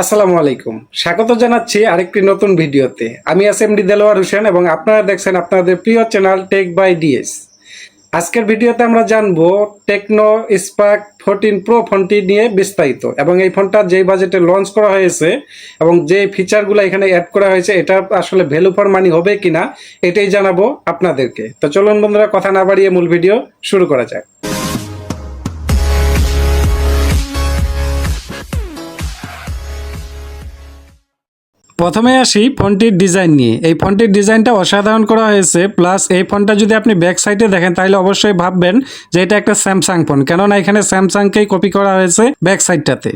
আসসালামু আলাইকুম। স্বাগত জানাচ্ছি আরেকটি নতুন ভিডিওতে। আমি S M D Delwar Hossain এবং আপনারা দেখছেন আপনাদের প্রিয় চ্যানেল টেক বাই ডিএস আজকের ভিডিওতে আমরা জানব টেকনো স্পার্ক ফোরটিন প্রো ফোনটি নিয়ে বিস্তারিত এবং এই ফোনটা যেই বাজেটে লঞ্চ করা হয়েছে এবং যে ফিচারগুলো এখানে অ্যাড করা হয়েছে, এটা আসলে ভ্যালু ফর মানি হবে কিনা, এটাই জানাব আপনাদেরকে। তো চলুন বন্ধুরা, কথা না বাড়িয়ে মূল ভিডিও শুরু করা যাক। প্রথমে আসি ফোনটির ডিজাইন নিয়ে। এই ফোনটির ডিজাইনটা অসাধারণ করা হয়েছে, প্লাস এই ফোনটা যদি আপনি ব্যাক সাইডে দেখেন, তাহলে অবশ্যই ভাববেন যে এটা একটা স্যামসাং ফোন, কেননা এখানে স্যামসাংকেই কপি করা হয়েছে ব্যাক সাইডটাতে।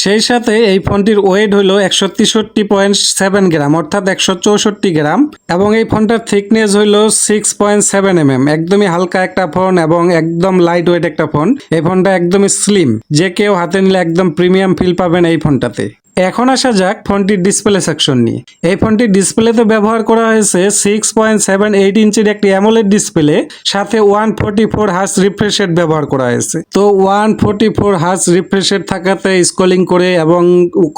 সেই সাথে এই ফোনটির ওয়েট হলো একশো তেষট্টি পয়েন্ট সেভেন গ্রাম, অর্থাৎ একশো চৌষট্টি গ্রাম, এবং এই ফোনটার থিকনেস হইল six point seven M M একদমই হালকা একটা ফোন এবং একদম লাইট ওয়েট একটা ফোন। এই ফোনটা একদমই স্লিম যে কেউ হাতে নিলে একদম প্রিমিয়াম ফিল পাবেন এই ফোনটাতে। এখন আসা যাক ফোনটির ডিসপ্লে সেকশন নিয়ে। এই ফোনটির ডিসপ্লেতে ব্যবহার করা হয়েছে সিক্স পয়েন্ট সেভেন এইট ইঞ্চির একটি অ্যামোলেড ডিসপ্লে সাথে one forty four hertz refresh rate ব্যবহার করা হয়েছে। তো one forty four hertz refresh rate থাকাতে স্কলিং করে এবং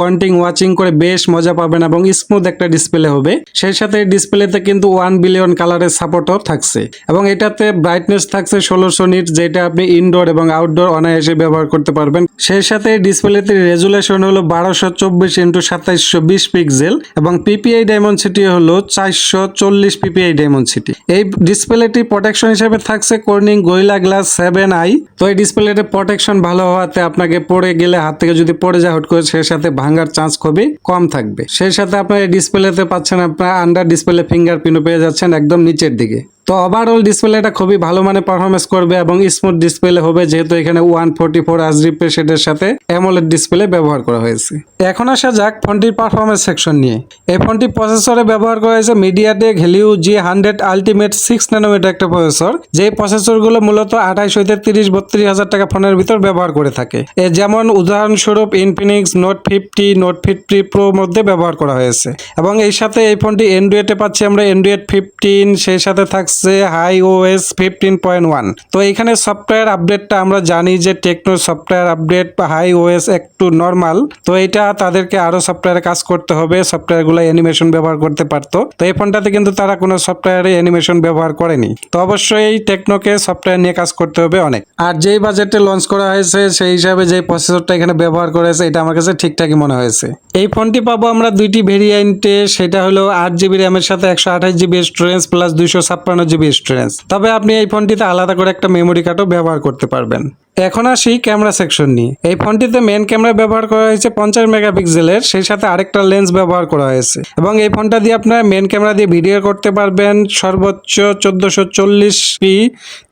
কন্টিং ওয়াচিং করে বেশ মজা পাবেন এবং স্মুথ একটা ডিসপ্লে হবে। সেই সাথে ডিসপ্লেতে কিন্তু ওয়ান বিলিয়ন কালারের সাপোর্টও থাকছে। এবং এটাতে ব্রাইটনেস থাকছে ষোলোশো নিট যেটা আপনি ইনডোর এবং আউটডোর অনায়াসে ব্যবহার করতে পারবেন। সেই সাথে ডিসপ্লেতে রেজুলেশন হলো বারোশো চব্বিশ ইন্টু সাতাইশশো বিশ পিক্সেল এবং পিপিআই ডায়মন্সিটি হলো চারশো চল্লিশ পিপিআই ডায়মন্সিটি এই ডিসপ্লেটি প্রোটেকশন হিসেবে থাকছে Corning Gorilla glass seven i. তো এই ডিসপ্লেটির প্রোটেকশন ভালো হওয়াতে আপনাকে পড়ে গেলে হাত থেকে যদি পড়ে যায়, হুট করে সেই সাথে ভাঙার চান্স খুবই কম থাকবে। সেই সাথে আপনার এই ডিসপ্লেতে পাচ্ছেন আপনার আন্ডার ডিসপ্লে ফিঙ্গারপ্রিন্টও পেয়ে যাচ্ছেন একদম নিচের দিকে। তো ওভারঅল ডিসপ্লেটা খুবই ভালো মানে পারফরমেন্স করবে এবং স্মুথ ডিসপ্লে হবে যেহেতু এখানে ওয়ান ফোর্টি ফোর আজ রিফ্রেশের সাথে অ্যামোলেড ডিসপ্লে ব্যবহার করা হয়েছে। এখন আসা যাক ফোনটির পারফরমেন্স সেকশন নিয়ে। এই ফোনটি প্রসেসরে ব্যবহার করা হয়েছে MediaTek Helio G hundred ultimate six nanometer একটা প্রসেসর যে প্রসেসরগুলো মূলত আঠাইশ হইতে তিরিশ বত্রিশ হাজার টাকা ফোনের ভিতর ব্যবহার করে থাকে। এ যেমন উদাহরণস্বরূপ Infinix Note fifty Note fifty Pro মধ্যে ব্যবহার করা হয়েছে। এবং এই সাথে এই ফোনটি অ্যান্ড্রয়েডে পাচ্ছি আমরা অ্যান্ড্রয়েড ফিফটিন সেই সাথে থাকছে Hi OS fifteen point one তো এখানে সফটওয়্যার আপডেটটা আমরা জানি যে টেকনো সফটওয়্যার আপডেট বা হাই ওএস একটু নর্মাল তো এটা তাদেরকে আরও সফটওয়্যারে কাজ করতে হবে, সফটওয়্যারগুলো অ্যানিমেশন ব্যবহার করতে পারতো। তো এই ফোনটাতে কিন্তু তারা কোনো সফটওয়্যারে অ্যানিমেশন ব্যবহার করেনি। তো অবশ্যই টেকনোকে সফটওয়্যার নিয়ে কাজ করতে হবে অনেক। আর যেই বাজেটে লঞ্চ করা হয়েছে, সেই হিসাবে যে প্রসেসরটা এখানে ব্যবহার করেছে, এটা আমার কাছে ঠিকঠাকই মনে হয়েছে। এই ফোনটি পাবো আমরা দুইটি ভেরিয়েন্টে সেটা হলো আট জিবি র্যামের সাথে একশো আঠাশ জিবি স্টোরেজ প্লাস দুইশো ছাপ্পান্ন জিবি স্টোরেজ তবে আপনি এই ফোনটিতে আলাদা করে একটা মেমোরি কার্ডও ব্যবহার করতে পারবেন। এখন আসি ক্যামেরা সেকশন নিয়ে এই ফোনটিতে মেন ক্যামেরা ব্যবহার করা হয়েছে পঞ্চাশ মেগাপিক্সেলের সেই সাথে আরেকটা লেন্স ব্যবহার করা হয়েছে। এবং এই ফোনটা দিয়ে আপনারা মেন ক্যামেরা দিয়ে ভিডিও করতে পারবেন সর্বোচ্চ চোদ্দশো চল্লিশ পি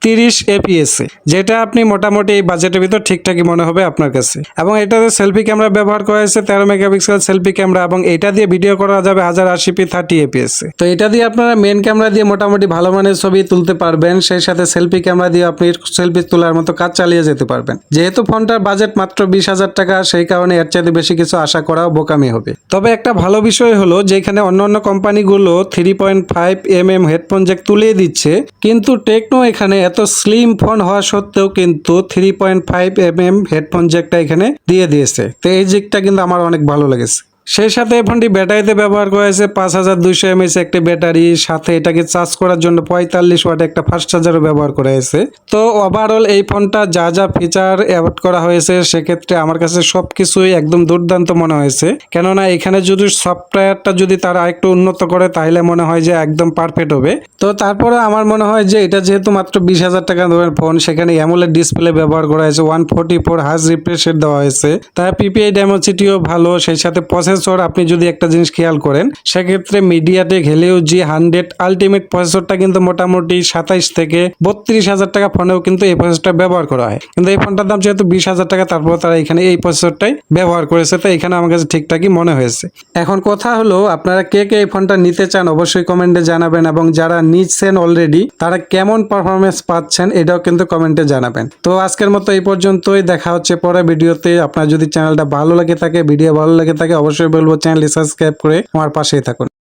তিরিশ এপিএস যেটা আপনি মোটামুটি এই বাজেটের ভিতর ঠিকঠাকই মনে হবে আপনার কাছে। এবং এটাতে সেলফি ক্যামেরা ব্যবহার করা হয়েছে তেরো মেগাপিক্সেল সেলফি ক্যামেরা এবং এটা দিয়ে ভিডিও করা যাবে হাজার আশি পি থার্টি এপিএস তো এটা দিয়ে আপনারা মেন ক্যামেরা দিয়ে মোটামুটি ভালো মানের ছবি তুলতে পারবেন, সেই সাথে সেলফি ক্যামেরা দিয়ে আপনি সেলফি তোলার মতো কাজ চালিয়ে যেতে পারবেন। যেহেতু ফোনটার বাজেট মাত্র বিশ হাজার টাকা, সেই কারণে এর চাইতে বেশি কিছু আশা করাও বোকামি হবে। তবে একটা ভালো বিষয় হলো, যেখানে অন্য অন্য কোম্পানিগুলো three point five M M headphone jack তুলে দিচ্ছে, কিন্তু টেকনো এখানে এত স্লিম ফোন হওয়া সত্ত্বেও কিন্তু three point five M M headphone জ্যাকটা এখানে দিয়ে দিয়েছে। তো এই জিকটা কিন্তু আমার অনেক ভালো লেগেছে। সেই সাথে এই ফোনটি ব্যাটারিতে ব্যবহার করা হয়েছে। পাঁচ হাজার দুইশো এমএস একটি ব্যাটারি। সাথে এটাকে চার্জ করার জন্য পঁয়তাল্লিশ ওয়াট একটা ফাস্ট চার্জারও ব্যবহার করা হয়েছে। তো ওভারঅল এই ফোনটা যা যা ফিচার অ্যাড করা হয়েছে, সেক্ষেত্রে আমার কাছে সব কিছুই একদম দুর্দান্ত মনে হয়েছে। কেননা এখানে যদি সফটওয়্যারটা যদি তারা একটু উন্নত করে, তাহলে মনে হয় যে একদম পারফেক্ট হবে। তো তারপরে আমার মনে হয় যে এটা যেহেতু মাত্র বিশ হাজার টাকা দামের ফোন সেখানে অ্যামোলেড ডিসপ্লে ব্যবহার করা হয়েছে। ওয়ান ফোর্টি ফোর হাজ রিফ্রেশ দেওয়া হয়েছে। তার পিপিআই ডেমোসিটিও ভালো, সেই সাথে প্রসেসর আপনি যদি একটা জিনিস খেয়াল করেন, সেক্ষেত্রে MediaTek Helio G hundred ultimate প্রসেসরটা কিন্তু মোটামুটি সাতাইশ থেকে বত্রিশ হাজার টাকা ফোনেও কিন্তু এই প্রসেসরটা ব্যবহার করা হয়। কিন্তু এই ফোনটার দাম যেহেতু বিশ হাজার টাকা, তারপর তারা এখানে এই প্রসেসরটাই ব্যবহার করেছে, তো এখানে আমার কাছে ঠিকঠাকই মনে হয়েছে। এখন কথা হলো, আপনারা কে কে এই ফোনটা নিতে চান অবশ্যই কমেন্টে জানাবেন এবং যারা নিচ্ছেন অলরেডি তারা কেমন পারফরমেন্স পাচ্ছেন এটাও কিন্তু কমেন্টে জানাবেন। তো আজকের মতো এই পর্যন্তই, দেখা হচ্ছে পরে ভিডিওতে। আপনার যদি চ্যানেলটা ভালো লাগে থাকে ভিডিও ভালো লাগে থাকে অবশ্যই বলব চ্যানেলটি সাবস্ক্রাইব করে আমার পাশেই থাকুন।